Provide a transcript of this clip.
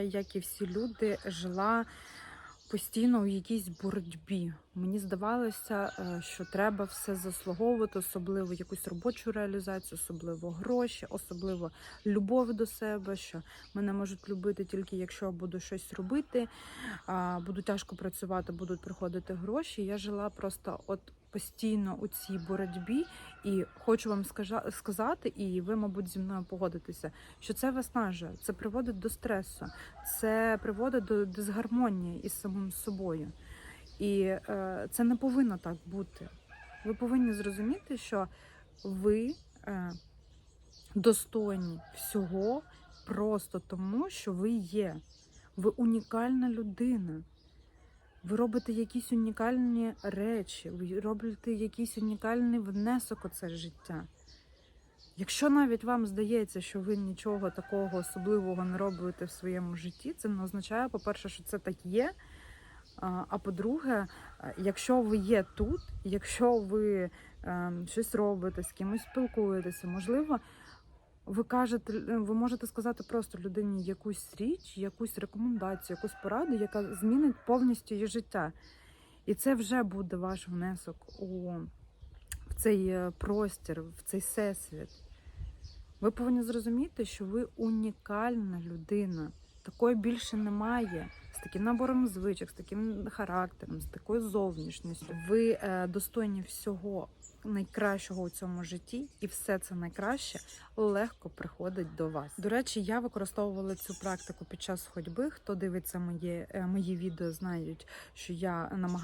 як і всі люди, жила постійно у якійсь боротьбі. Мені здавалося, е, що треба все заслуговувати, особливо якусь робочу реалізацію, особливо гроші, особливо любов до себе, що мене можуть любити тільки якщо я буду щось робити, буду тяжко працювати, будуть приходити гроші. Я жила просто от постійно у цій боротьбі, і хочу вам сказати, і ви, мабуть, зі мною погодитеся, що це виснажує, це приводить до стресу, це приводить до дисгармонії із самим собою. І е, це не повинно так бути. Ви повинні зрозуміти, що ви е, достойні всього просто тому, що ви є. Ви унікальна людина. Ви робите якісь унікальні речі, ви робите якийсь унікальний внесок у це життя. Якщо навіть вам здається, що ви нічого такого особливого не робите в своєму житті, це не означає, по-перше, що це так є. А по-друге, е, якщо ви є тут, якщо ви е, щось робите, з кимось спілкуєтеся, можливо, ви кажете, ви можете сказати просто людині якусь річ, якусь рекомендацію, якусь пораду, яка змінить повністю її життя. І це вже буде ваш внесок у в цей е, простір, в цей всесвіт. Ви повинні зрозуміти, що ви унікальна людина. Такої більше немає. З таким набором звичок, з таким характером, з такою зовнішністю. Ви е, достойні всього найкращого у цьому житті, і все це найкраще легко приходить до вас. До речі, я використовувала цю практику під час ходьби. Хто дивиться моє, е, мої відео, знають, що я намагаюся.